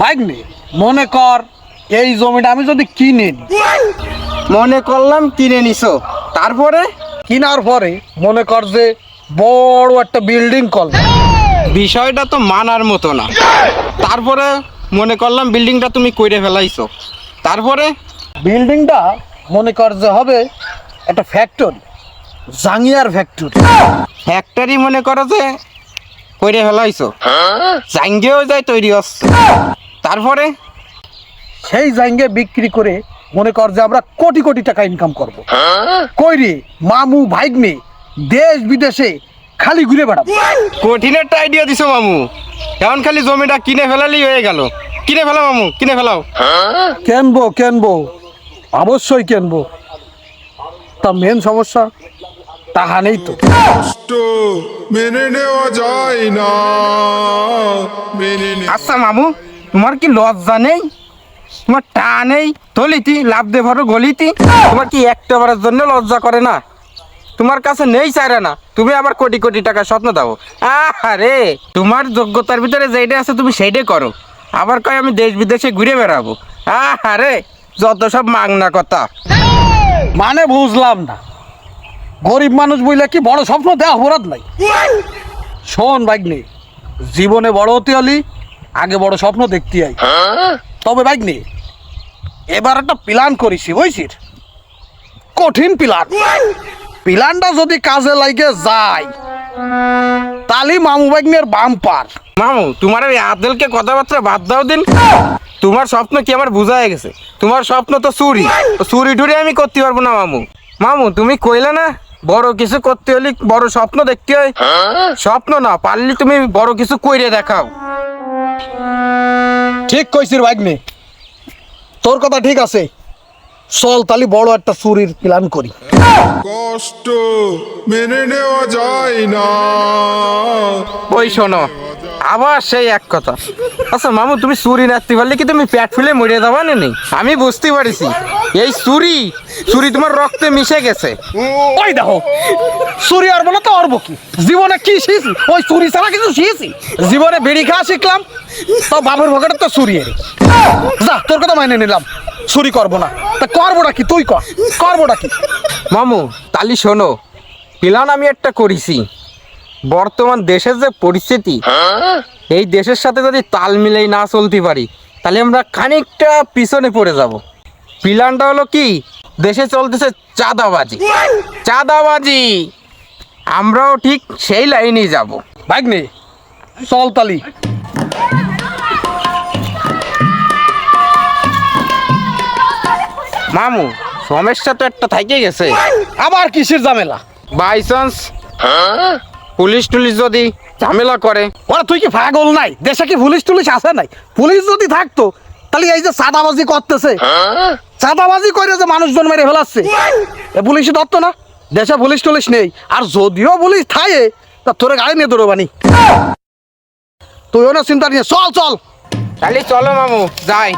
ভাগ্নে মনে কর এই জমিটা আমি যদি কিনে নিই, মনে করলাম কিনে নিছো। তারপরে? কিনার পরে মনে কর যে বড় একটা বিল্ডিং করল বিষয়টা তো মানার মতো না। তারপরে মনে করলাম বিল্ডিংটা তুমি কইরে ফেলাইছো। তারপরে? বিল্ডিংটা মনে কর যে হবে একটা ফ্যাক্টরি জাঙ্গিয়ার ফ্যাক্টরি ফ্যাক্টরি মনে করো যে কইরে ফেলাইছো। জাঙ্গেও যায় তৈরি হচ্ছে। তারপরে সেই জাঙ্গে বিক্রি করে মনে কর যে আমরা কোটি কোটি টাকা ইনকাম করব। কইরে মামু ভাইগনে দেশ বিদেশে খালি ঘুরে বেড়াবো। কঠিন একটা আইডিয়া দিছো মামু। এখন খালি জমিটা কিনে ফেলালি হয়ে গেল। কিনে ফেলাও মামু কিনে ফেলাও। কেনবো কেনবো? অবশ্যই কেনবো। তা মেন সমস্যা টাকা নেই তো। কষ্ট মেনে নেওয়া যায় না। আচ্ছা মামু তোমার কি লজ্জা নেই? তোমার টা নেই? তলিতি লাভ দে ভরো গলিতি? তোমার কি একটা বারের জন্য লজ্জা করে না? তোমার কাছে নেই চাইরা না। তুমি আবার কোটি কোটি টাকা স্বপ্ন দাও। আরে তোমার যোগ্যতার ভিতরে যেটা আছে তুমি সেইটাই করো। আবার কয় আমি দেশ বিদেশে ঘুরে বেড়াবো। আরে যত সব মাংনা কথা। মানে বুঝলাম না। গরিব মানুষ বইলে কি বড় স্বপ্ন দেওয়া অপরাধ নাই? শোন বাইকনি জীবনে বড় হতে হলি আগে বড় স্বপ্ন দেখতে আই। তবে বাইকনি এবার একটা প্ল্যান করিছি বুঝছিস? কঠিন প্ল্যান। প্ল্যানটা যদি কাজে লাগে যায় তালি মামু বাইকনের বাম পার মামু তোমার ওই আদেলকে কথাবার্তা বাদ দাও দিন। তোমার স্বপ্ন কি আমার বোঝা হয়ে গেছে? তোমার স্বপ্ন তো চুরি। চুরি টুরি আমি করতে পারব না মামু। মামু তুমি কইলে না বড় কিছু করতে হলে বড় স্বপ্ন দেখতে হয়? স্বপ্ন না পারলে তুমি বড় কিছু কইরে দেখাও। ঠিক কইছিস ভাগ্নে। তোর কথা ঠিক আছে। চল তালি বড় একটা চুরির প্ল্যান করি। কষ্ট মেনে নেওয়া যায় না। ওই শোনো আবার সেই এক কথা। আচ্ছা মামু তুমি চুরি নাচতে পারলে কি তুমি প্যাট ফুলে মরে যাবা না? আমি বুঝতে পারিছি। এই চুরি চুরি তোমার রক্তে মিশে গেছে। ওই দেখো চুরি আর বলে তো অর্ব কি? জীবনে কি শিখছি? ওই চুরি ছাড়া কিছু শিখছি? জীবনে বেড়ি খাওয়া শিখলাম তো বাবুর ভোগের তো চুরি এর যা তোর কথা মাইনে নিলাম। চুরি করব না। তা করবোটা কি? তুই কর। করবোটা কি? মামু তালি শোনো প্ল্যান আমি একটা করেছি। বর্তমান দেশের যে পরিস্থিতি এই দেশের সাথে যদি তাল মিলাই না চলতে পারি তাহলে আমরা খানিকটা পিছনে পড়ে যাব। প্ল্যানটা হলো কি? দেশে চলতেছে চাঁদাবাজি। চাঁদাবাজি। আমরাও ঠিক সেই লাইনেই যাব। বাইক নে চল তালি। মামু সমস্যা তো একটা থাকে গেছে। আবার কিসের ঝামেলা? বাই চান্স পুলিশ টুলিশ যদি ঝামেলা করে। ওরা তুই কি পাগল নাই? দেশে কি পুলিশ টুলিশ আছে নাই? পুলিশ যদি থাকতো তাহলে এই যে চাঁদাবাজি করতেছে। চাঁদাবাজি করে যে মানুষজন মেরে ফেলাচ্ছে। এ পুলিশ দত্ত না? দেশে পুলিশ টুলিশ নেই। আর যদিও পুলিশ থাকে, তা তোরে গাড়ি নিয়ে দৌড়বানি তুইও না চিন্তা নিয়ে চল চল। তাহলে চলো মামু, যাই।